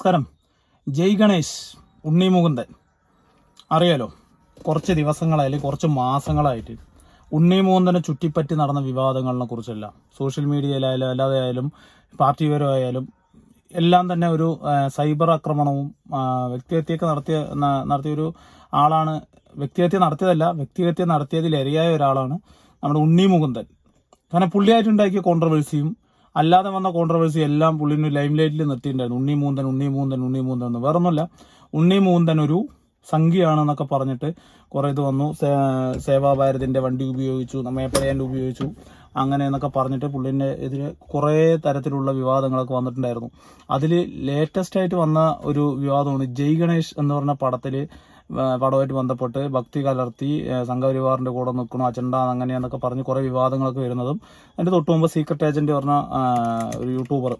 നമസ്കാരം. ജയ് ഗണേഷ് ഉണ്ണി മുകുന്ദൻ. അറിയാലോ കുറച്ച് ദിവസങ്ങളായി കുറച്ച് മാസങ്ങളായിട്ട് ഉണ്ണി മുകുന്ദനെ ചുറ്റിപ്പറ്റി നടന്ന വിവാദങ്ങളെ കുറിച്ചല്ല സോഷ്യൽ മീഡിയയിലായാലും അല്ലാതെ ആയാലും പാർട്ടിപരമായാലും എല്ലാം തന്നെ ഒരു സൈബർ ആക്രമണവും വ്യക്തിഹത്യയൊക്കെ നടത്തിയ നടത്തിയൊരു ആളാണ്. വ്യക്തിഹത്യ നടത്തിയതല്ല വ്യക്തിഹത്യ നടത്തിയതിൽ ഇരയായ ഒരാളാണ് നമ്മുടെ ഉണ്ണി മുകുന്ദൻ. കാരണം പുള്ളിയായിട്ടുണ്ടാക്കിയ കോൺട്രവേഴ്സിയും അല്ലാതെ വന്ന കോൺട്രവേഴ്സി എല്ലാം പുള്ളിന് ലൈം ലൈറ്റിൽ നിർത്തിയിട്ടുണ്ടായിരുന്നു. ഉണ്ണി മൂന്തൻ ഉണ്ണി മൂന്തൻ ഉണ്ണി മൂന്തൻ എന്ന്. വേറെ ഒന്നുമല്ല ഉണ്ണി മൂന്തൻ ഒരു സംഖ്യയാണെന്നൊക്കെ പറഞ്ഞിട്ട് കുറേ ഇത് വന്നു. സേവാഭാരതിന്റെ വണ്ടി ഉപയോഗിച്ചു മേപ്പറയാന്റെ ഉപയോഗിച്ചു അങ്ങനെ എന്നൊക്കെ പറഞ്ഞിട്ട് പുള്ളിന്റെ എതിരെ കുറേ തരത്തിലുള്ള വിവാദങ്ങളൊക്കെ വന്നിട്ടുണ്ടായിരുന്നു. അതിൽ ലേറ്റസ്റ്റ് ആയിട്ട് വന്ന ഒരു വിവാദമാണ് ജയ് ഗണേഷ് എന്ന് പറഞ്ഞ പടത്തിൽ ആ, പടവുമായിട്ട് ബന്ധപ്പെട്ട് ഭക്തി കലർത്തി സംഘപരിവാറിന്റെ കൂടെ നിൽക്കണോ അജണ്ട അങ്ങനെയെന്നൊക്കെ പറഞ്ഞ് കുറേ വിവാദങ്ങളൊക്കെ വരുന്നതും അതിന്റെ തൊട്ട് മുമ്പ് സീക്രട്ട് ഏജന്റ് പറഞ്ഞ ഒരു യൂട്യൂബർ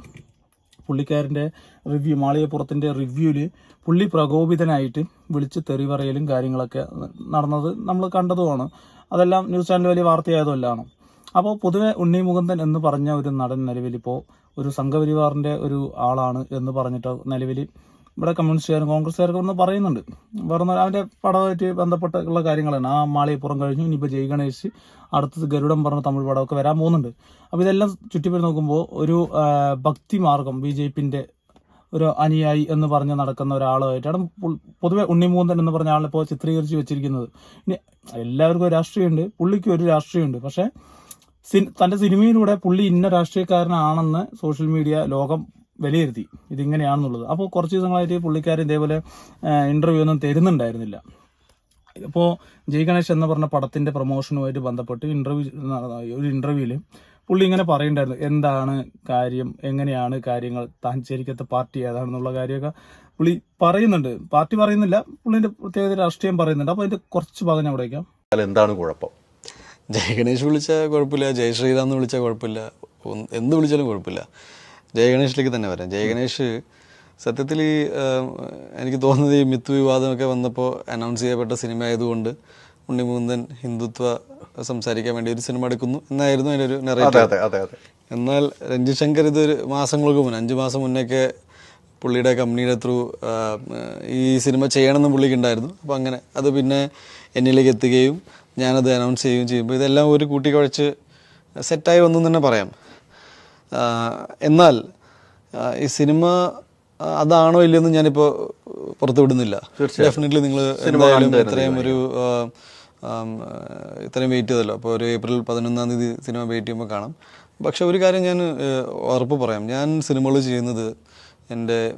പുള്ളിക്കാരന്റെ റിവ്യൂ മാളികപ്പുറത്തിന്റെ റിവ്യൂവിൽ പുള്ളി പ്രകോപിതനായിട്ട് വിളിച്ച് തെറി പറയലും കാര്യങ്ങളൊക്കെ നടന്നത് നമ്മൾ കണ്ടതുമാണ്. അതെല്ലാം ന്യൂസ് ചാനൽ വലിയ വാർത്തയായതുമല്ലാണ് അപ്പോൾ പൊതുവെ ഉണ്ണി മുകുന്ദൻ എന്ന് പറഞ്ഞ ഒരു നടൻ നിലവിലിപ്പോൾ ഒരു സംഘപരിവാറിന്റെ ഒരു ആളാണ് എന്ന് പറഞ്ഞിട്ട് നിലവിൽ ഇവിടെ കമ്മ്യൂണിസ്റ്റുകാരും കോൺഗ്രസ്സുകാരൊക്കെ ഒന്ന് പറയുന്നുണ്ട്. ഒന്നും- അവന്റെ പടമായിട്ട് ബന്ധപ്പെട്ടുള്ള കാര്യങ്ങളാണ്. ആ മാളിയപ്പുറം കഴിഞ്ഞു. ഇനിയിപ്പോൾ ജയ് ഗണേശ് അടുത്തത് ഗരുഡം പറഞ്ഞ തമിഴ് പടമൊക്കെ വരാൻ പോകുന്നുണ്ട്. അപ്പോൾ ഇതെല്ലാം ചുറ്റിപ്പറ്റി നോക്കുമ്പോൾ ഒരു ഭക്തി മാർഗം ബി ജെ പിന്റെ ഒരു അനുയായി എന്ന് പറഞ്ഞ് നടക്കുന്ന ഒരാളുമായിട്ടാണ് പൊതുവെ ഉണ്ണിമൂന്തൻ എന്ന് പറഞ്ഞ ആളിപ്പോൾ ചിത്രീകരിച്ച് വെച്ചിരിക്കുന്നത്. ഇനി എല്ലാവർക്കും ഒരു രാഷ്ട്രീയമുണ്ട്. പുള്ളിക്ക് ഒരു രാഷ്ട്രീയമുണ്ട്. പക്ഷേ തന്റെ സിനിമയിലൂടെ പുള്ളി ഇന്ന രാഷ്ട്രീയക്കാരനാണെന്ന് സോഷ്യൽ മീഡിയ ലോകം വിലയിരുത്തി. ഇതിങ്ങനെയാണെന്നുള്ളത്. അപ്പോൾ കുറച്ച് ദിവസങ്ങളായിട്ട് പുള്ളിക്കാരൻ ഇതേപോലെ ഇന്റർവ്യൂ ഒന്നും തരുന്നുണ്ടായിരുന്നില്ല. ഇപ്പോൾ ജയ് ഗണേഷ് എന്ന് പറഞ്ഞ പടത്തിന്റെ പ്രൊമോഷനുമായിട്ട് ബന്ധപ്പെട്ട് ഇന്റർവ്യൂ ഒരു ഇന്റർവ്യൂവിൽ പുള്ളി ഇങ്ങനെ പറയുണ്ടായിരുന്നു എന്താണ് കാര്യം? എങ്ങനെയാണ് കാര്യങ്ങൾ? താൻ ശരിക്കത്തെ പാർട്ടി ഏതാണെന്നുള്ള കാര്യമൊക്കെ പുള്ളി പറയുന്നുണ്ട്. പാർട്ടി പറയുന്നില്ല. പുള്ളിന്റെ പ്രത്യേകത രാഷ്ട്രീയം പറയുന്നുണ്ട്. അപ്പോൾ അതിന്റെ കുറച്ച് ഭാഗം ഞാൻ അവിടെ എന്താണ് കുഴപ്പം? ജയ ഗണേഷ് വിളിച്ചാൽ കുഴപ്പമില്ല. ജയ ശ്രീറാം എന്ന് വിളിച്ചാൽ കുഴപ്പമില്ല. എന്ത് വിളിച്ചാലും കുഴപ്പമില്ല. ജയ ഗണേഷിലേക്ക് തന്നെ വരാം. ജയഗണേഷ് സത്യത്തിൽ ഈ എനിക്ക് തോന്നുന്നത് ഈ മിത്ത് വിവാദമൊക്കെ വന്നപ്പോൾ അനൗൺസ് ചെയ്യപ്പെട്ട സിനിമ ആയതുകൊണ്ട് ഉണ്ണിമുകുന്ദൻ ഹിന്ദുത്വ സംസാരിക്കാൻ വേണ്ടി ഒരു സിനിമ എടുക്കുന്നു എന്നായിരുന്നു അതിന്റെ ഒരു നെറേറ്റീവ് എന്നാൽ രഞ്ജിത് ശങ്കർ ഇതൊരു മാസങ്ങൾക്ക് മുന്നേ അഞ്ച് മാസം മുന്നേക്കെ പുള്ളിയുടെ കമ്പനിയുടെ ത്രൂ ഈ സിനിമ ചെയ്യണമെന്ന് പുള്ളിക്ക് ഉണ്ടായിരുന്നു. അപ്പോൾ അങ്ങനെ അത് പിന്നെ എന്നിലേക്ക് എത്തുകയും ഞാനത് അനൗൺസ് ചെയ്യുകയും ചെയ്യുമ്പോൾ ഇതെല്ലാം ഒരു കൂട്ടിക്കുഴച്ച് സെറ്റായി വന്നു തന്നെ പറയാം. എന്നാൽ ഈ സിനിമ അതാണോ ഇല്ലയെന്ന് ഞാനിപ്പോൾ പുറത്തു വിടുന്നില്ല. ഡെഫിനറ്റ്ലി നിങ്ങൾ ഇത്രയും ഒരു ഇത്രയും വെയിറ്റ് ചെയ്തല്ലോ. അപ്പോൾ ഒരു ഏപ്രിൽ പതിനൊന്നാം തീയതി സിനിമ വെയിറ്റ് ചെയ്യുമ്പോൾ കാണാം. പക്ഷെ ഒരു കാര്യം ഞാൻ ഉറപ്പ് പറയാം. ഞാൻ സിനിമകൾ ചെയ്യുന്നത് എന്റെ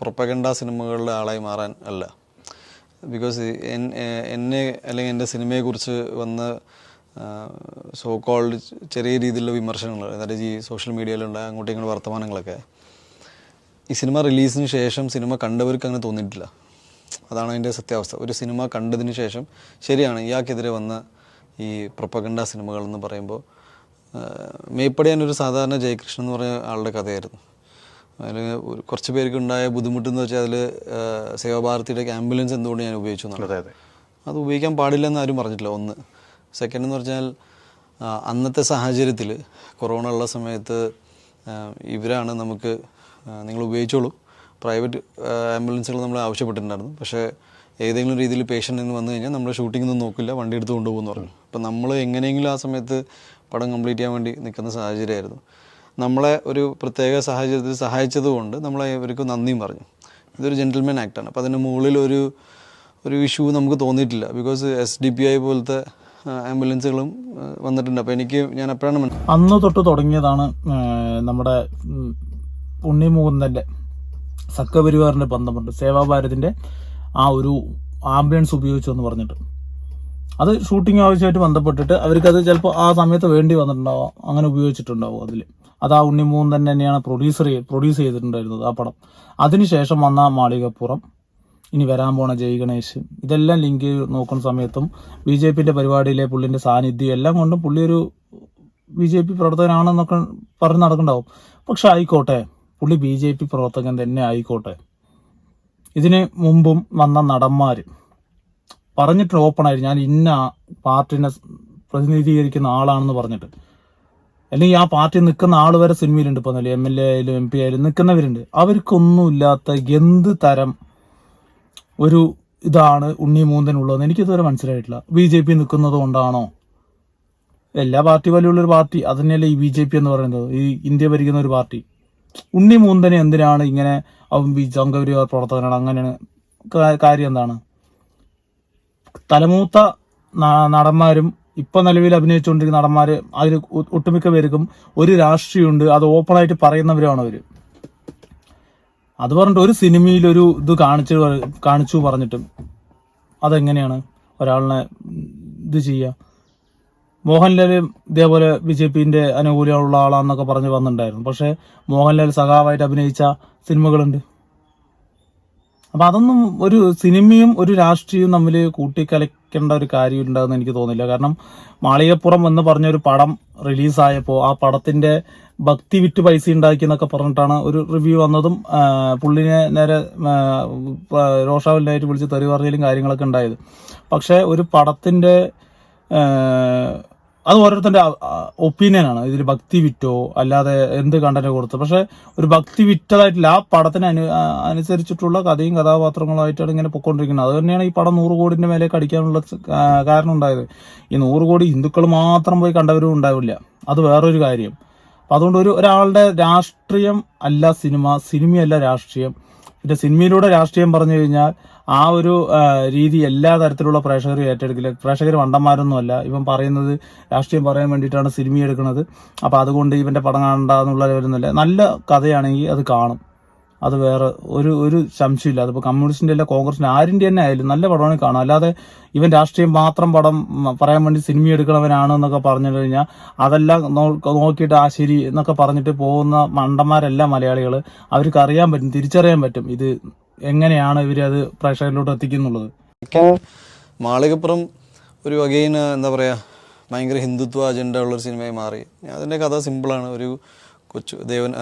പ്രൊപ്പഗണ്ട സിനിമകളുടെ ആളായി മാറാൻ അല്ല. ബിക്കോസ് എന്നെ അല്ലെങ്കിൽ എന്റെ സിനിമയെക്കുറിച്ച് വന്ന സോ കോൾഡ് ചെറിയ രീതിയിലുള്ള വിമർശനങ്ങൾ അതായത് ഈ സോഷ്യൽ മീഡിയയിലുള്ള അങ്ങോട്ടും ഇങ്ങോട്ട് വർത്തമാനങ്ങളൊക്കെ. ഈ സിനിമ റിലീസിന് ശേഷം സിനിമ കണ്ടവർക്ക് അങ്ങനെ തോന്നിയിട്ടില്ല. അതാണ് അതിന്റെ സത്യാവസ്ഥ. ഒരു സിനിമ കണ്ടതിന് ശേഷം ശരിയാണ് ഇയാൾക്കെതിരെ വന്ന ഈ പ്രൊപ്പഗണ്ട സിനിമകൾ എന്ന് പറയുമ്പോൾ മേപ്പടിയാൻ ഒരു സാധാരണ ജയകൃഷ്ണൻ എന്ന് പറഞ്ഞ ആളുടെ കഥയായിരുന്നു. അതിൽ ഒരു കുറച്ച് പേർക്ക് ഉണ്ടായ ബുദ്ധിമുട്ടെന്ന് വെച്ചാൽ അതിൽ സേവാഭാരതിയുടെ ആംബുലൻസ് എന്തുകൊണ്ട് ഞാൻ ഉപയോഗിച്ചു എന്നാണ്. അതെ അതെ. അത് ഉപയോഗിക്കാൻ പാടില്ലെന്ന് ആരും പറഞ്ഞിട്ടില്ല ഒന്ന്. സെക്കൻഡ് എന്ന് പറഞ്ഞാൽ അന്നത്തെ സാഹചര്യത്തിൽ കൊറോണ ഉള്ള സമയത്ത് ഇവരാണ് നമുക്ക് നിങ്ങൾ ഉപയോഗിച്ചോളൂ. പ്രൈവറ്റ് ആംബുലൻസുകൾ നമ്മൾ ആവശ്യപ്പെട്ടിട്ടുണ്ടായിരുന്നു. പക്ഷേ ഏതെങ്കിലും രീതിയിൽ പേഷ്യന്റ് എന്ന് വന്നു കഴിഞ്ഞാൽ നമ്മൾ ഷൂട്ടിംഗ് ഒന്നും നോക്കില്ല വണ്ടി എടുത്ത് കൊണ്ടുപോകുമെന്ന് പറഞ്ഞു. അപ്പം നമ്മൾ എങ്ങനെയെങ്കിലും ആ സമയത്ത് പടം കംപ്ലീറ്റ് ചെയ്യാൻ വേണ്ടി നിൽക്കുന്ന സാഹചര്യമായിരുന്നു. നമ്മളെ ഒരു പ്രത്യേക സാഹചര്യത്തിൽ സഹായിച്ചതുകൊണ്ട് നമ്മളെ ഇവർക്ക് നന്ദിയും പറഞ്ഞു. ഇതൊരു ജെന്റിൽമാൻ ആക്ടാണ് അപ്പോൾ അതിന്റെ മുകളിൽ ഒരു ഒരു ഇഷ്യൂ നമുക്ക് തോന്നിയിട്ടില്ല. Because S D P I പോലത്തെ ആംബുലൻസുകളും വന്നിട്ടുണ്ട്. അപ്പോൾ എനിക്ക് ഞാൻ എപ്പോഴാണ് അന്ന് തൊട്ട് തുടങ്ങിയതാണ് നമ്മുടെ ഉണ്ണിമുകുന്ദന്റെ സക്കപരിവാറിന്റെ ബന്ധമുണ്ട്. സേവാഭാരതിന്റെ ആ ഒരു ആംബുലൻസ് ഉപയോഗിച്ചു എന്ന് പറഞ്ഞിട്ട്. അത് ഷൂട്ടിംഗ് ആവശ്യമായിട്ട് ബന്ധപ്പെട്ടിട്ട് അവർക്കത് ചിലപ്പോൾ ആ സമയത്ത് വേണ്ടി വന്നിട്ടുണ്ടാവാം. അങ്ങനെ ഉപയോഗിച്ചിട്ടുണ്ടാവും അതിൽ അത് ആ ഉണ്ണി മുകുന്ദൻ തന്നെയാണ് പ്രൊഡ്യൂസർ പ്രൊഡ്യൂസ് ചെയ്തിട്ടുണ്ടായിരുന്നത് ആ പടം. അതിനുശേഷം വന്ന മാളികപ്പുറം. ഇനി വരാൻ പോണ ജയ് ഗണേഷ് ഇതെല്ലാം ലിങ്ക് നോക്കുന്ന സമയത്തും ബി ജെ പിന്റെ പരിപാടിയിലെ പുള്ളിന്റെ സാന്നിധ്യം എല്ലാം കൊണ്ടും പുള്ളി ഒരു ബി ജെ പി പ്രവർത്തകനാണെന്നൊക്കെ പറഞ്ഞ് നടക്കണ്ടാവും. പക്ഷെ ആയിക്കോട്ടെ പുള്ളി ബി ജെ പി പ്രവർത്തകൻ തന്നെ ആയിക്കോട്ടെ. ഇതിന് മുമ്പും വന്ന നടന്മാര് പറഞ്ഞിട്ട് ഓപ്പണായി ഞാൻ ഇന്ന പാർട്ടിനെ പ്രതിനിധീകരിക്കുന്ന ആളാണെന്ന് പറഞ്ഞിട്ട്. അല്ലെങ്കിൽ ആ പാർട്ടി നിൽക്കുന്ന ആൾ വരെ സിനിമയിലുണ്ട് ഇപ്പൊ. എം എൽ എ ആയാലും എം പി ആയാലും നിൽക്കുന്നവരുണ്ട്. അവർക്കൊന്നുമില്ലാത്ത എന്ത് തരം ഒരു ഇതാണ് ഉണ്ണി മൂന്തനുള്ളതെന്ന് എനിക്കിതുവരെ മനസ്സിലായിട്ടില്ല. ബി ജെ പി നിൽക്കുന്നത് കൊണ്ടാണോ? എല്ലാ പാർട്ടി പോലെയുള്ള ഒരു പാർട്ടി. അത് തന്നെയല്ലേ ഈ ബി ജെ പി എന്ന് പറയുന്നത്. ഈ ഇന്ത്യ ഭരിക്കുന്ന ഒരു പാർട്ടി. ഉണ്ണി മൂന്തന് എന്തിനാണ് ഇങ്ങനെ അവൻ ബി സംഘപരിവാർ പ്രവർത്തകനാണ്? അങ്ങനെയാണ്. കാര്യം എന്താണ്? തലമൂത്ത നടന്മാരും ഇപ്പൊ നിലവിൽ അഭിനയിച്ചുകൊണ്ടിരിക്കുന്ന നടന്മാര് അതിൽ ഒട്ടുമിക്ക പേർക്കും ഒരു രാഷ്ട്രീയമുണ്ട്. അത് ഓപ്പണായിട്ട് പറയുന്നവരാണ് അവർ. അത് പറഞ്ഞിട്ട് ഒരു സിനിമയിൽ ഒരു ഇത് കാണിച്ചു കാണിച്ചു പറഞ്ഞിട്ടും അതെങ്ങനെയാണ് ഒരാളിനെ ഇത് ചെയ്യുക മോഹൻലാൽ ഇതേപോലെ ബി ജെ പിന്റെ അനുകൂലമുള്ള ആളാന്നൊക്കെ പറഞ്ഞ് വന്നിട്ടുണ്ടായിരുന്നു. പക്ഷെ മോഹൻലാൽ സഖാവായിട്ട് അഭിനയിച്ച സിനിമകളുണ്ട്. അപ്പൊ അതൊന്നും ഒരു സിനിമയും ഒരു രാഷ്ട്രീയവും തമ്മിൽ കൂട്ടിക്കലക്കേണ്ട ഒരു കാര്യം എനിക്ക് തോന്നില്ല കാരണം മാളികപ്പുറം എന്ന് പറഞ്ഞൊരു പടം റിലീസായപ്പോൾ ആ പടത്തിന്റെ ഭക്തി വിറ്റ് പൈസ ഉണ്ടാക്കി എന്നൊക്കെ പറഞ്ഞിട്ടാണ് ഒരു റിവ്യൂ വന്നതും പുള്ളിനെ നേരെ ആ, വിളിച്ച് തെറി പറയലും കാര്യങ്ങളൊക്കെ ഉണ്ടായത്. പക്ഷേ ഒരു പടത്തിന്റെ ആ, അത് ഓരോരുത്തരുടെ ഒപ്പീനിയനാണ് ഇതിൽ ഭക്തി വിറ്റോ അല്ലാതെ എന്ത് കണ്ടന്റ് കൊടുത്തു. പക്ഷെ ഒരു ഭക്തി വിറ്റതായിട്ടില്ല ആ പടത്തിന് അനു അനുസരിച്ചിട്ടുള്ള കഥയും കഥാപാത്രങ്ങളായിട്ടാണ് ഇങ്ങനെ പൊക്കോണ്ടിരിക്കുന്നത്. അത് തന്നെയാണ് ഈ പടം നൂറ് കോടിന്റെ മേലേക്ക് അടിക്കാനുള്ള കാരണം ഉണ്ടായത്. ഈ നൂറ് കോടി ഹിന്ദുക്കൾ മാത്രം പോയി കണ്ടവരും ഉണ്ടാവില്ല. അത് വേറൊരു കാര്യം. അപ്പം അതുകൊണ്ട് ഒരു ഒരാളുടെ രാഷ്ട്രീയം അല്ല സിനിമ സിനിമയല്ല രാഷ്ട്രീയം. പിന്നെ സിനിമയിലൂടെ രാഷ്ട്രീയം പറഞ്ഞു കഴിഞ്ഞാൽ ആ ഒരു രീതി എല്ലാ തരത്തിലുള്ള പ്രേക്ഷകരും ഏറ്റെടുക്കില്ല. പ്രേക്ഷകർ വണ്ടന്മാരൊന്നുമല്ല ഇവൻ പറയുന്നത് രാഷ്ട്രീയം പറയാൻ വേണ്ടിയിട്ടാണ് സിനിമ എടുക്കുന്നത്. അപ്പോൾ അതുകൊണ്ട് ഇവന്റെ പടം കാണണ്ടെന്നുള്ള വരുന്നില്ല നല്ല കഥയാണെങ്കിൽ അത് കാണും. അത് വേറെ ഒരു ഒരു സംശയമില്ല. അതിപ്പോ കമ്മ്യൂണിസ്റ്റിന്റെ അല്ല കോൺഗ്രസിന്റെ ആരിന്റെ തന്നെ ആയാലും നല്ല പടമാണ് കാണും അല്ലാതെ ഇവൻ രാഷ്ട്രീയം മാത്രം പടം പറയാൻ വേണ്ടി സിനിമ എടുക്കണവനാണ് എന്നൊക്കെ പറഞ്ഞു കഴിഞ്ഞാൽ അതെല്ലാം നോക്കിയിട്ട് ആ ശരി എന്നൊക്കെ പറഞ്ഞിട്ട് പോകുന്ന മണ്ടന്മാരെല്ലാം മലയാളികൾ അവർക്ക് അറിയാൻ പറ്റും തിരിച്ചറിയാൻ പറ്റും. ഇത് എങ്ങനെയാണ് ഇവരത് പ്രേക്ഷകരിലോട്ട് എത്തിക്കുന്നുള്ളത്? മാളികപ്പുറം ഒരു അഗെയിൻ എന്താ പറയുക ഭയങ്കര ഹിന്ദുത്വ അജണ്ട ഉള്ളൊരു സിനിമയായി മാറി. അതിന്റെ കഥ സിമ്പിളാണ് ഒരു കൊച്ചു ദേവൻ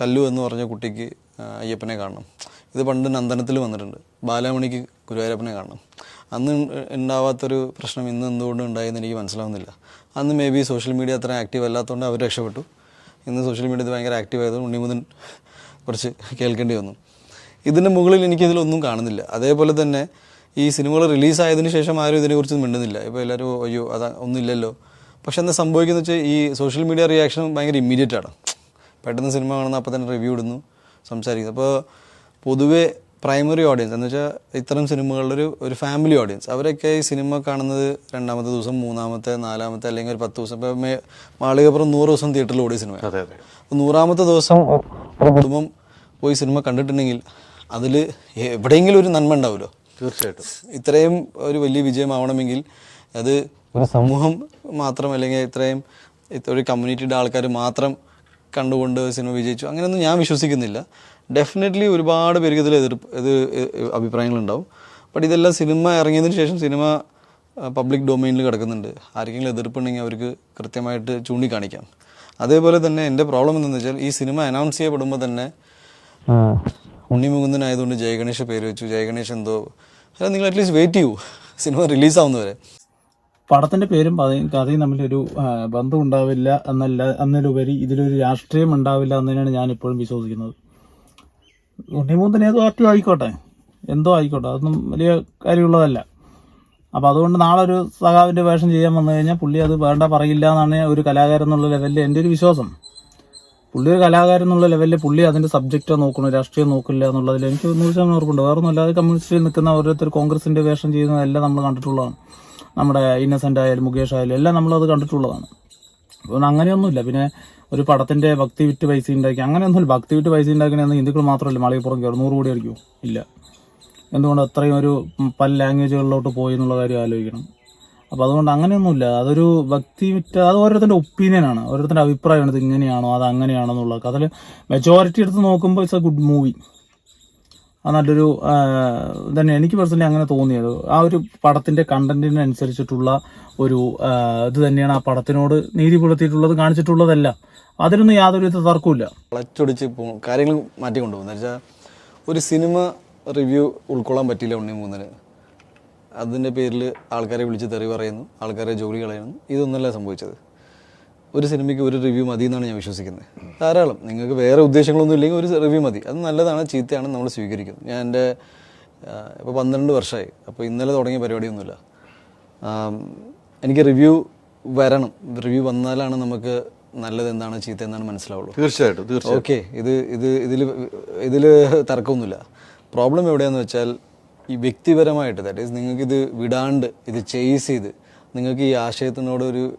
കല്ലു എന്ന് പറഞ്ഞ കുട്ടിക്ക് അയ്യപ്പനെ കാണണം. ഇത് പണ്ട് നന്ദനത്തിൽ വന്നിട്ടുണ്ട്. ബാലാമണിക്ക് ഗുരുവായൂരപ്പനെ കാണണം. അന്ന് ഉണ്ടാവാത്തൊരു പ്രശ്നം ഇന്ന് എന്തുകൊണ്ട് ഉണ്ടായെന്ന് എനിക്ക് മനസ്സിലാവുന്നില്ല. അന്ന് മേ ബി സോഷ്യൽ മീഡിയ അത്ര ആക്റ്റീവ് അല്ലാത്തതുകൊണ്ട് അവർ രക്ഷപ്പെട്ടു. ഇന്ന് സോഷ്യൽ മീഡിയ ഭയങ്കര ആക്റ്റീവ് ആയതുകൊണ്ട് ഉണ്ണിമുതൻ കുറച്ച് കേൾക്കേണ്ടി വന്നു. ഇതിന്റെ മുകളിൽ എനിക്കിതിലൊന്നും കാണുന്നില്ല. അതേപോലെ തന്നെ ഈ സിനിമകൾ റിലീസായതിനു ശേഷം ആരും ഇതിനെക്കുറിച്ച് മിണ്ടുന്നില്ല. ഇപ്പോൾ എല്ലാവരും "ഓ, അയ്യോ അത് ഒന്നുമില്ലല്ലോ. പക്ഷെ എന്താ സംഭവിക്കുന്നത് വെച്ചാൽ ഈ സോഷ്യൽ മീഡിയ റിയാക്ഷൻ ഭയങ്കര ഇമ്മീഡിയറ്റ് ആണ്. പെട്ടെന്ന് സിനിമ കാണുന്ന അപ്പോൾ തന്നെ റിവ്യൂ ഇടുന്നു സംസാരിക്കുന്നു. അപ്പോൾ പൊതുവെ പ്രൈമറി ഓഡിയൻസ് എന്ന് വെച്ചാൽ ഇത്തരം സിനിമകളുടെ ഒരു ഒരു ഫാമിലി ഓഡിയൻസ് അവരൊക്കെ ഈ സിനിമ കാണുന്നത് രണ്ടാമത്തെ ദിവസം മൂന്നാമത്തെ നാലാമത്തെ അല്ലെങ്കിൽ ഒരു പത്ത് ദിവസം. ഇപ്പോൾ മേ മാളികപ്പുറം നൂറ് ദിവസം തിയേറ്ററിൽ ഓടിയ സിനിമ അതെ അതെ. അപ്പോൾ നൂറാമത്തെ ദിവസം കുടുംബം പോയി സിനിമ കണ്ടിട്ടുണ്ടെങ്കിൽ അതിൽ എവിടെയെങ്കിലും ഒരു നന്മ ഉണ്ടാവുമല്ലോ. തീർച്ചയായിട്ടും. ഇത്രയും ഒരു വലിയ വിജയമാവണമെങ്കിൽ അത് ഒരു സമൂഹം മാത്രം അല്ലെങ്കിൽ ഇത്രയും ഇത് ഒരു കമ്മ്യൂണിറ്റിയുടെ ആൾക്കാർ മാത്രം കണ്ടുകൊണ്ട് സിനിമ വിജയിച്ചു. അങ്ങനെയൊന്നും ഞാൻ വിശ്വസിക്കുന്നില്ല. ഡെഫിനറ്റ്ലി ഒരുപാട് പേർക്ക് ഇതിൽ എതിർപ്പ് ഇത് അഭിപ്രായങ്ങളുണ്ടാവും ബട്ട് ഇതെല്ലാം സിനിമ ഇറങ്ങിയതിന് ശേഷം സിനിമ പബ്ലിക് ഡൊമൈനിൽ കിടക്കുന്നുണ്ട്. ആർക്കെങ്കിലും എതിർപ്പുണ്ടെങ്കിൽ അവർക്ക് കൃത്യമായിട്ട് ചൂണ്ടിക്കാണിക്കാം. അതേപോലെ തന്നെ എന്റെ പ്രോബ്ലം എന്താണെന്ന് വെച്ചാൽ ഈ സിനിമ അനൗൺസ് ചെയ്യപ്പെടുമ്പോൾ തന്നെ ഉണ്ണി മുകുന്ദനായതുകൊണ്ട് ജയഗണേഷ് പേര് വെച്ചു. ജയഗണേഷ് എന്തോ അല്ല നിങ്ങൾ അറ്റ്ലീസ്റ്റ് വെയിറ്റ് ചെയ്യൂ. സിനിമ റിലീസാവുന്നവരെ പടത്തിന്റെ പേരും കഥയും തമ്മിലൊരു ബന്ധം ഉണ്ടാവില്ല എന്നല്ല എന്നതിലുപരി ഇതിലൊരു രാഷ്ട്രീയം ഉണ്ടാവില്ല എന്നതിനാണ് ഞാൻ ഇപ്പോഴും വിശ്വസിക്കുന്നത്. ഉണ്ണിമൂന്തൻ ഏതോ പാർട്ടി ആയിക്കോട്ടെ. എന്തോ ആയിക്കോട്ടെ. അതൊന്നും വലിയ കാര്യമുള്ളതല്ല. അപ്പം അതുകൊണ്ട് നാളെ ഒരു സഖാവിന്റെ വേഷം ചെയ്യാൻ വന്നു കഴിഞ്ഞാൽ പുള്ളി അത് വേണ്ട പറയില്ല എന്നാണ് ഒരു കലാകാരൻ എന്നുള്ള ലെവലിൽ എന്റെ ഒരു വിശ്വാസം. പുള്ളി ഒരു കലാകാരൻ എന്നുള്ള ലെവലിൽ പുള്ളി അതിന്റെ സബ്ജക്റ്റ് നോക്കണം രാഷ്ട്രീയം നോക്കില്ല എന്നുള്ളതിൽ എനിക്ക് നൂറ് ശതമാനം ഉറപ്പുണ്ട്. വേറെ ഒന്നും അല്ലാതെ കമ്മ്യൂണിസ്റ്റിൽ നിൽക്കുന്ന ഓരോരുത്തർ കോൺഗ്രസിന്റെ വേഷം ചെയ്യുന്നതെല്ലാം നമ്മൾ കണ്ടിട്ടുള്ളതാണ്. നമ്മുടെ ഇന്നസെന്റ് ആയാലും മുകേഷ് ആയാലും എല്ലാം നമ്മൾ അത് കണ്ടിട്ടുള്ളതാണ്. അപ്പോൾ അങ്ങനെയൊന്നുമില്ല. പിന്നെ ഒരു പടത്തിന്റെ ഭക്തി വിറ്റ് പൈസ ഉണ്ടാക്കി അങ്ങനെയൊന്നുമില്ല. ഭക്തി വിറ്റ് പൈസ ഉണ്ടാക്കണമെന്ന് ഹിന്ദുക്കൾ മാത്രമല്ല മലയപ്പുറം കയറും നൂറ് കോടി അടിക്കുമോ ഇല്ല. എന്തുകൊണ്ട് അത്രയും ഒരു പല ലാംഗ്വേജുകളിലോട്ട് പോയി എന്നുള്ള കാര്യം ആലോചിക്കണം. അപ്പോൾ അതുകൊണ്ട് അങ്ങനെയൊന്നുമില്ല. അതൊരു വ്യക്തി വിറ്റ അത് ഓരോരുത്തരുടെ ഒപ്പീനിയനാണ് ഓരോരുത്തരുടെ അഭിപ്രായമാണ് ഇത് ഇങ്ങനെയാണോ? അത് അങ്ങനെയാണോ എന്നുള്ളത് അതിൽ മെജോറിറ്റി എടുത്ത് നോക്കുമ്പോൾ ഇറ്റ്സ് എ ഗുഡ് മൂവി അത് നല്ലൊരു തന്നെ എനിക്ക് പേഴ്സണലി അങ്ങനെ തോന്നിയത്. ആ ഒരു പടത്തിന്റെ കണ്ടന്റിനനുസരിച്ചിട്ടുള്ള ഒരു ഇത് തന്നെയാണ് ആ പടത്തിനോട് നീതി പുലർത്തിയിട്ടുള്ളത് കാണിച്ചിട്ടുള്ളതല്ല. അതിനൊന്നും യാതൊരു വിധ തർക്കമില്ല വളച്ചൊടിച്ച് കാര്യങ്ങൾ മാറ്റി വെച്ചാൽ ഒരു സിനിമ റിവ്യൂ ഉൾക്കൊള്ളാൻ പറ്റിയില്ല ഉണ്ണി മൂന്നിന്. അതിന്റെ പേരിൽ ആൾക്കാരെ വിളിച്ച് തെറി പറയുന്നു ആൾക്കാരെ ജോലി കളയുന്നു. ഇതൊന്നല്ല സംഭവിച്ചത്. ഒരു സിനിമയ്ക്ക് ഒരു റിവ്യൂ മതി എന്നാണ് ഞാൻ വിശ്വസിക്കുന്നത്. ധാരാളം. നിങ്ങൾക്ക് വേറെ ഉദ്ദേശങ്ങളൊന്നും ഇല്ലെങ്കിൽ ഒരു റിവ്യൂ മതി. അത് നല്ലതാണ് ചീത്തയാണ് നമ്മൾ സ്വീകരിക്കുന്നത്. ഞാൻ എന്റെ ഇപ്പോൾ പന്ത്രണ്ട് വർഷമായി. അപ്പോൾ ഇന്നലെ തുടങ്ങിയ പരിപാടിയൊന്നുമില്ല. എനിക്ക് റിവ്യൂ വരണം. റിവ്യൂ വന്നാലാണ് നമുക്ക് നല്ലത് എന്താണ് ചീത്ത എന്താണ് മനസ്സിലാവുള്ളൂ. തീർച്ചയായിട്ടും ഓക്കെ. ഇത് ഇത് ഇതിൽ ഇതിൽ തർക്കമൊന്നുമില്ല. പ്രോബ്ലം എവിടെയാണെന്ന് വെച്ചാൽ ഈ വ്യക്തിപരമായിട്ട് ദാറ്റ് ഈസ് നിങ്ങൾക്കിത് വിടാണ്ട് ഇത് ചെയ്സ് ചെയ്ത് നിങ്ങൾക്ക് ഈ ആശയത്തിനോടൊരു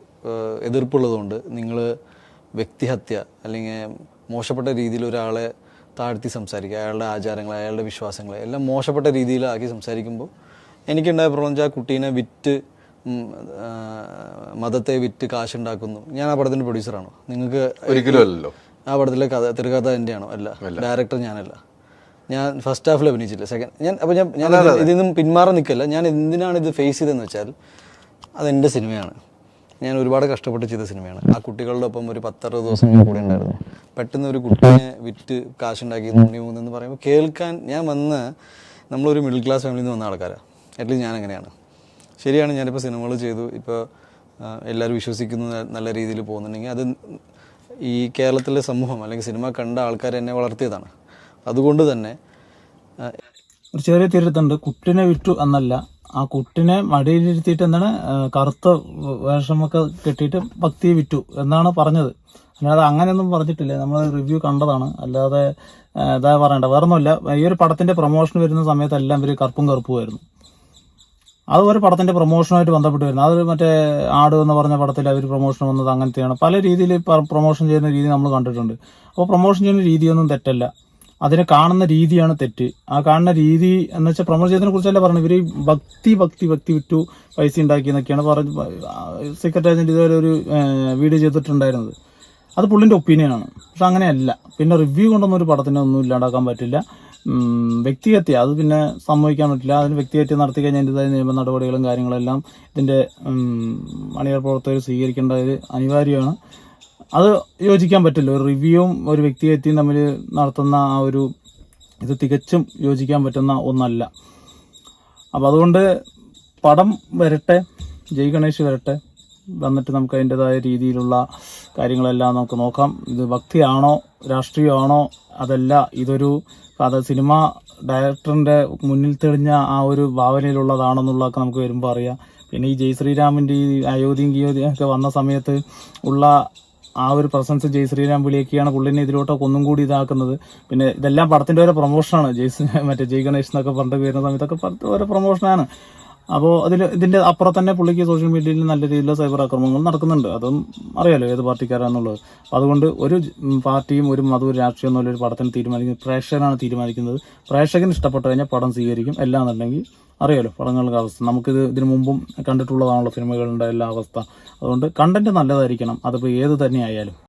എതിർപ്പുള്ളതുകൊണ്ട് നിങ്ങൾ വ്യക്തിഹത്യ അല്ലെങ്കിൽ മോശപ്പെട്ട രീതിയിൽ ഒരാളെ താഴ്ത്തി സംസാരിക്കുക അയാളുടെ ആചാരങ്ങൾ അയാളുടെ വിശ്വാസങ്ങൾ എല്ലാം മോശപ്പെട്ട രീതിയിലാക്കി സംസാരിക്കുമ്പോൾ എനിക്കുണ്ടായ പ്രോബ്ലം വെച്ചാൽ ആ കുട്ടീനെ വിറ്റ് മതത്തെ വിറ്റ് കാശുണ്ടാക്കുന്നു. ഞാൻ ആ പടത്തിന്റെ പ്രൊഡ്യൂസറാണോ നിങ്ങൾക്ക് ഒരിക്കലും അല്ലല്ലോ. ആ പടത്തിലെ കഥ തിരുകഥ എന്റെയാണോ അല്ല. ഡയറക്ടർ ഞാനല്ല. ഞാൻ ഫസ്റ്റ് ഹാഫിൽ അഭിനയിച്ചില്ല സെക്കൻഡ് ഞാൻ അപ്പോൾ ഞാൻ ഞാൻ ഇതിന്നും ഇതിൽ പിന്മാറാൻ നിൽക്കല്ല. ഞാൻ എന്തിനാണ് ഇത് ഫേസ് ചെയ്തതെന്ന് വെച്ചാൽ അതെന്റെ സിനിമയാണ്. ഞാൻ ഒരുപാട് കഷ്ടപ്പെട്ട് ചെയ്ത സിനിമയാണ്. ആ കുട്ടികളുടെ ഒപ്പം ഒരു പത്തറുപത് ദിവസം ഞാൻ കൂടെ ഉണ്ടായിരുന്നു. പെട്ടെന്ന് ഒരു കുട്ടീനെ വിറ്റ് കാശുണ്ടാക്കി ഉണ്ണി മൂന്നെന്ന് പറയുമ്പോൾ കേൾക്കാൻ ഞാൻ വന്ന് നമ്മളൊരു മിഡിൽ ക്ലാസ് ഫാമിലിയിൽ നിന്ന് വന്ന ആൾക്കാരാണ് അറ്റ്ലീസ്റ്റ് ഞാൻ അങ്ങനെയാണ്. ശരിയാണ് ഞാനിപ്പോൾ സിനിമകൾ ചെയ്തു. ഇപ്പോൾ എല്ലാവരും വിശ്വസിക്കുന്നു നല്ല രീതിയിൽ പോകുന്നുണ്ടെങ്കിൽ അത് ഈ കേരളത്തിലെ സമൂഹം അല്ലെങ്കിൽ സിനിമ കണ്ട ആൾക്കാർ എന്നെ വളർത്തിയതാണ്. അതുകൊണ്ട് തന്നെ ഒരു ചെറിയ തിരുത്തുണ്ട്. കുട്ടിനെ വിറ്റു എന്നല്ല. ആ കുട്ടിനെ മടിയിലിരുത്തിയിട്ട് എന്താണ് കറുത്ത വേഷമൊക്കെ കെട്ടിയിട്ട് ഭക്തിയെ വിറ്റു എന്നാണ് പറഞ്ഞത്. അല്ലാതെ അങ്ങനെയൊന്നും പറഞ്ഞിട്ടില്ല. നമ്മൾ റിവ്യൂ കണ്ടതാണ്. അല്ലാതെ ഇതാ പറയണ്ട. വേറൊന്നുമില്ല. ഈ ഒരു പടത്തിന്റെ പ്രൊമോഷൻ വരുന്ന സമയത്തെല്ലാം ഇവർ കറുപ്പും കറുപ്പുമായിരുന്നു. അത് ഒരു പടത്തിന്റെ പ്രൊമോഷനുമായിട്ട് ബന്ധപ്പെട്ട് വരുന്നത് അത് മറ്റേ ആട് എന്ന് പറഞ്ഞ പടത്തിൽ അവർ പ്രൊമോഷൻ വന്നത് അങ്ങനത്തെയാണ്. പല രീതിയിൽ പ്രൊമോഷൻ ചെയ്യുന്ന രീതി നമ്മൾ കണ്ടിട്ടുണ്ട്. അപ്പോൾ പ്രൊമോഷൻ ചെയ്യുന്ന രീതിയൊന്നും തെറ്റല്ല. അതിനെ കാണുന്ന രീതിയാണ് തെറ്റ്. ആ കാണുന്ന രീതി എന്ന് വെച്ചാൽ പ്രമോചനത്തിനെ കുറിച്ചല്ല പറയുന്നത് ഇവർ ഭക്തി ഭക്തി ഭക്തി വിറ്റു പൈസ ഉണ്ടാക്കി എന്നൊക്കെയാണ് പറഞ്ഞ് സീക്രട്ട് ഇതുവരെ ഒരു വീഡിയോ ചെയ്തിട്ടുണ്ടായിരുന്നത്. അത് പുള്ളിന്റെ ഒപ്പീനിയനാണ് പക്ഷെ അങ്ങനെയല്ല. പിന്നെ റിവ്യൂ കൊണ്ടൊന്നും ഒരു പടത്തിനെ ഒന്നും ഇല്ലാണ്ടാക്കാൻ പറ്റില്ല. വ്യക്തിഹത്യ. അത് പിന്നെ സംഭവിക്കാൻ പറ്റില്ല. അതിന് വ്യക്തിഹത്യ നടത്തി കഴിഞ്ഞാൽ അതിന്റെതായ നിയമ നടപടികളും കാര്യങ്ങളെല്ലാം ഇതിന്റെ മണിയർ പ്രവർത്തകർ സ്വീകരിക്കേണ്ടത് അനിവാര്യമാണ്. അത് യോജിക്കാൻ പറ്റില്ല. ഒരു റിവ്യൂവും ഒരു വ്യക്തിഹത്യയും തമ്മിൽ നടത്തുന്ന ആ ഒരു ഇത് തികച്ചും യോജിക്കാൻ പറ്റുന്ന ഒന്നല്ല. അപ്പം അതുകൊണ്ട് പടം വരട്ടെ ജയ് ഗണേഷ് വരട്ടെ. വന്നിട്ട് നമുക്ക് അതിന്റെതായ രീതിയിലുള്ള കാര്യങ്ങളെല്ലാം നമുക്ക് നോക്കാം. ഇത് ഭക്തിയാണോ രാഷ്ട്രീയമാണോ അതല്ല ഇതൊരു കഥ സിനിമ ഡയറക്ടറിന്റെ മുന്നിൽ തെളിഞ്ഞ ആ ഒരു ഭാവനയിലുള്ളതാണെന്നുള്ളതൊക്കെ നമുക്ക് വരുമ്പോൾ അറിയാം. പിന്നെ ഈ ജയ് ശ്രീരാമിന്റെ ഈ അയോധ്യയും ഒക്കെ വന്ന സമയത്ത് ഉള്ള ആ ഒരു പ്രസൻസ് ജയ് ശ്രീരാം വിളിയൊക്കെയാണ് പുള്ളിനെ ഇതിലോട്ടൊക്കെ ഒന്നും കൂടി ഇതാക്കുന്നത്. പിന്നെ ഇതെല്ലാം പടത്തിന്റെ ഓരോ പ്രൊമോഷനാണ് ജയ് മറ്റേ ജയ് ഗണേഷ് എന്നൊക്കെ പറഞ്ഞിട്ട് വരുന്ന സമയത്തൊക്കെ ഓരോ പ്രൊമോഷനാണ് അപ്പോൾ അതിൽ ഇതിന്റെ അപ്പുറം തന്നെ പുള്ളിക്ക് സോഷ്യൽ മീഡിയയിൽ നല്ല രീതിയിലുള്ള സൈബർ ആക്രമണങ്ങൾ നടക്കുന്നുണ്ട്. അതും അറിയാലോ ഏത് പാർട്ടിക്കാരാന്നുള്ളത് അപ്പോൾ അതുകൊണ്ട് ഒരു പാർട്ടിയും ഒരു മതവും രാഷ്ട്രീയം എന്നുള്ളൊരു പടത്തിന് തീരുമാനിക്കുന്നത് പ്രേക്ഷകനാണ് തീരുമാനിക്കുന്നത്. പ്രേക്ഷകൻ ഇഷ്ടപ്പെട്ട് കഴിഞ്ഞാൽ പടം സ്വീകരിക്കും. എല്ലാന്നുണ്ടെങ്കിൽ അറിയാലോ പടങ്ങളുടെ അവസ്ഥ. നമുക്കിത് ഇതിനു മുമ്പും കണ്ടിട്ടുള്ളതാണല്ലോ സിനിമകളുടെ എല്ലാ അവസ്ഥ. അതുകൊണ്ട് കണ്ടന്റ് നല്ലതായിരിക്കണം. അതിപ്പോൾ ഏത് തന്നെ ആയാലും.